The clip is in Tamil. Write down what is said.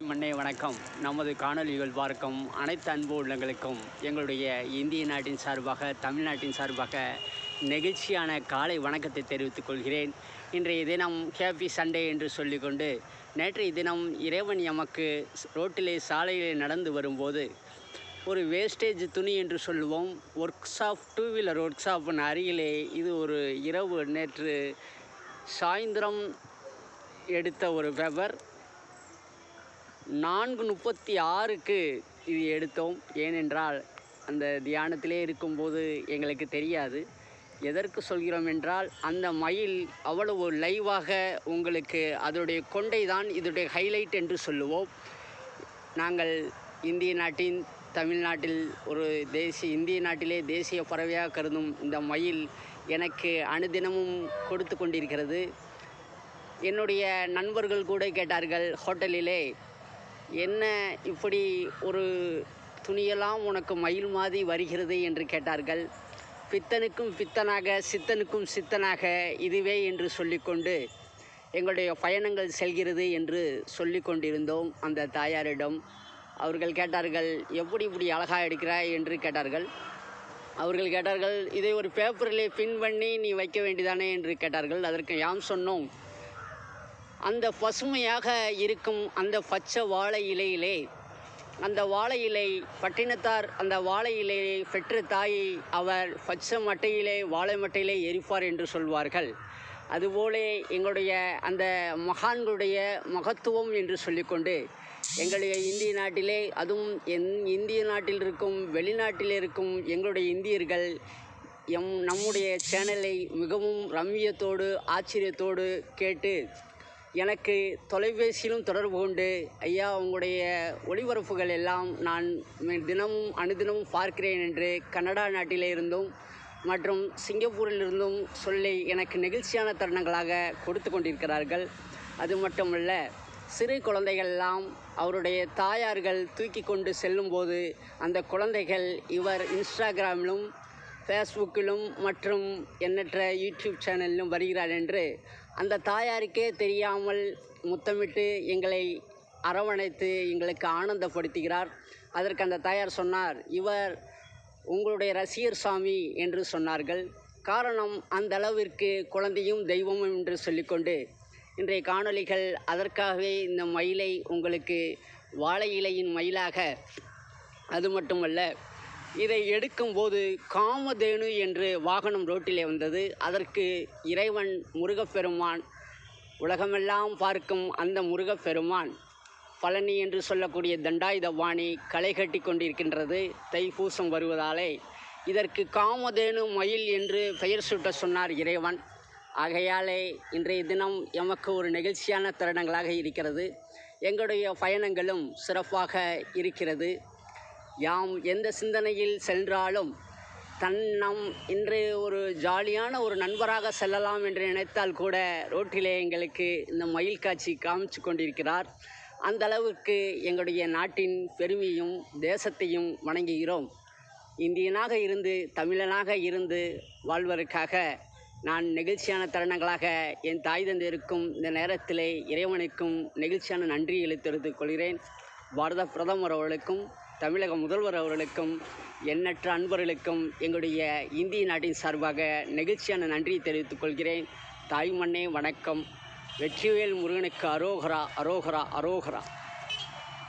மண்ணே வணக்கம். நமது காணொலிகள் பார்க்கும் அனைத்து அன்பு உள்ளங்களுக்கும் எங்களுடைய இந்திய நாட்டின் சார்பாக தமிழ்நாட்டின் சார்பாக நெகிழ்ச்சியான காலை வணக்கத்தை தெரிவித்துக் கொள்கிறேன். இன்றைய தினம் ஹேப்பி சண்டே என்று சொல்லிக்கொண்டு நேற்றைய தினம் இறைவன் எமக்கு ரோட்டிலே சாலையிலே நடந்து வரும்போது ஒரு வேஸ்டேஜ் துணி என்று சொல்லுவோம். ஒர்க் ஷாப் டூ வீலர் ஒர்க் ஷாப்பின் அருகிலே இது ஒரு இரவு நேற்று சாயந்தரம் எடுத்த ஒரு பேப்பர் நான்கு முப்பத்தி ஆறுக்கு இது எடுத்தோம். ஏனென்றால் அந்த தியானத்திலே இருக்கும்போது எங்களுக்கு தெரியாது. எதற்கு சொல்கிறோம் என்றால் அந்த மயில் அவ்வளவு லைவாக உங்களுக்கு அதனுடைய கொண்டை தான் இதனுடைய ஹைலைட் என்று சொல்லுவோம். நாங்கள் இந்திய நாட்டின் தமிழ்நாட்டில் ஒரு தேசிய இந்திய நாட்டிலே தேசிய பறவையாக கருதும் இந்த மயில் எனக்கு அனுதினமும் கொடுத்து கொண்டிருக்கிறது. என்னுடைய நண்பர்கள் கூட கேட்டார்கள் ஹோட்டலிலே என்ன இப்படி ஒரு துணியெல்லாம் உனக்கு மயில் மாதிரி வருகிறது என்று கேட்டார்கள். பித்தனுக்கும் பித்தனாக சித்தனுக்கும் சித்தனாக இதுவே என்று சொல்லிக்கொண்டு எங்களுடைய பயணங்கள் செல்கிறது என்று சொல்லி கொண்டிருந்தோம் அந்த தாயாரிடம். அவர்கள் கேட்டார்கள் எப்படி இப்படி அழகாக எடுக்கிறாய்? என்று கேட்டார்கள். அவர்கள் கேட்டார்கள் இதை ஒரு பேப்பரில் பின் பண்ணி நீ வைக்க வேண்டியதானே? என்று கேட்டார்கள். அதற்கு யாம் சொன்னோம் அந்த பசுமையாக இருக்கும் அந்த பச்சை வாழை இலையிலே அந்த வாழை இலை பட்டினத்தார் அந்த வாழை இலையை பெற்ற தாயை அவர் பச்சை மட்டையிலே வாழை மட்டையிலே எரிப்பார் என்று சொல்வார்கள். அதுபோலே எங்களுடைய அந்த மகான்களுடைய மகத்துவம் என்று சொல்லிக்கொண்டு எங்களுடைய இந்திய நாட்டிலே அதுவும் என் இந்திய நாட்டில் இருக்கும் வெளிநாட்டில் இருக்கும் எங்களுடைய இந்தியர்கள் எம் நம்முடைய சேனலை மிகவும் ரம்மியத்தோடு ஆச்சரியத்தோடு கேட்டு எனக்கு தொலைபேசியிலும் தொடர்பு கொண்டு ஐயா உங்களுடைய ஒளிபரப்புகள் எல்லாம் நான் தினமும் அனுதினமும் பார்க்கிறேன் என்று கனடா நாட்டிலே இருந்தும் மற்றும் சிங்கப்பூரில் இருந்தும் சொல்லி எனக்கு நெகிழ்ச்சியான தருணங்களாக கொடுத்து கொண்டிருக்கிறார்கள். அது மட்டுமல்ல சிறு குழந்தைகள் எல்லாம் அவருடைய தாயார்கள் தூக்கி கொண்டு செல்லும்போது அந்த குழந்தைகள் இவர் இன்ஸ்டாகிராமிலும் ஃபேஸ்புக்கிலும் மற்றும் எண்ணற்ற யூடியூப் சேனலிலும் வருகிறார் என்று அந்த தாயாருக்கே தெரியாமல் முத்தமிட்டு எங்களை அரவணைத்து எங்களுக்கு ஆனந்தப்படுத்துகிறார். அதற்கு அந்த தாயார் சொன்னார் இவர் உங்களுடைய ரசிகர் சாமி என்று சொன்னார்கள். காரணம் அந்த அளவிற்கு குழந்தையும் தெய்வமும் என்று சொல்லிக்கொண்டு இன்றைய காணொளிகள் அதற்காகவே இந்த மயிலை உங்களுக்கு வாழை இலையின் மயிலாக அது மட்டுமல்ல இதை எடுக்கும்போது காமதேனு என்று வாகனம் ரோட்டிலே வந்தது. அதற்கு இறைவன் முருகப்பெருமான் உலகமெல்லாம் பார்க்கும் அந்த முருகப்பெருமான் பழனி என்று சொல்லக்கூடிய தண்டாயுதபாணி களை கட்டி கொண்டிருக்கின்றது தைப்பூசம் வருவதாலே. இதற்கு காமதேனு மயில் என்று பெயர் சூட்ட சொன்னார் இறைவன். ஆகையாலே இன்றைய தினம் எமக்கு ஒரு நெகிழ்ச்சியான தருணங்களாக இருக்கிறது. எங்களுடைய பயணங்களும் சிறப்பாக இருக்கிறது. யாம் எந்த சிந்தனையில் சென்றாலும் தன் நம் இன்று ஒரு ஜாலியான ஒரு நண்பராக செல்லலாம் என்று நினைத்தால் கூட ரோட்டிலே எங்களுக்கு இந்த மயில் காட்சி காமிச்சு கொண்டிருக்கிறார். அந்த அளவுக்கு எங்களுடைய நாட்டின் பெருமையும் தேசத்தையும் வணங்குகிறோம். இந்தியனாக இருந்து தமிழனாக இருந்து வாழ்வதற்காக நான் நெகிழ்ச்சியான தருணங்களாக என் தாய் தந்தையருக்கும் இந்த நேரத்திலே இறைவனுக்கும் நெகிழ்ச்சியான நன்றிகளை தெரிவித்துக் கொள்கிறேன். பாரத பிரதமர் அவர்களுக்கும் தமிழக முதல்வர் அவர்களுக்கும் எண்ணற்ற அன்பர்களுக்கும் எங்களுடைய இந்திய நாட்டின் சார்பாக நெகிழ்ச்சியான நன்றியை தெரிவித்துக் கொள்கிறேன். தாய்மண்ணே வணக்கம். வெற்றிவேல் முருகனுக்கு அரோகரா அரோகரா அரோகரா.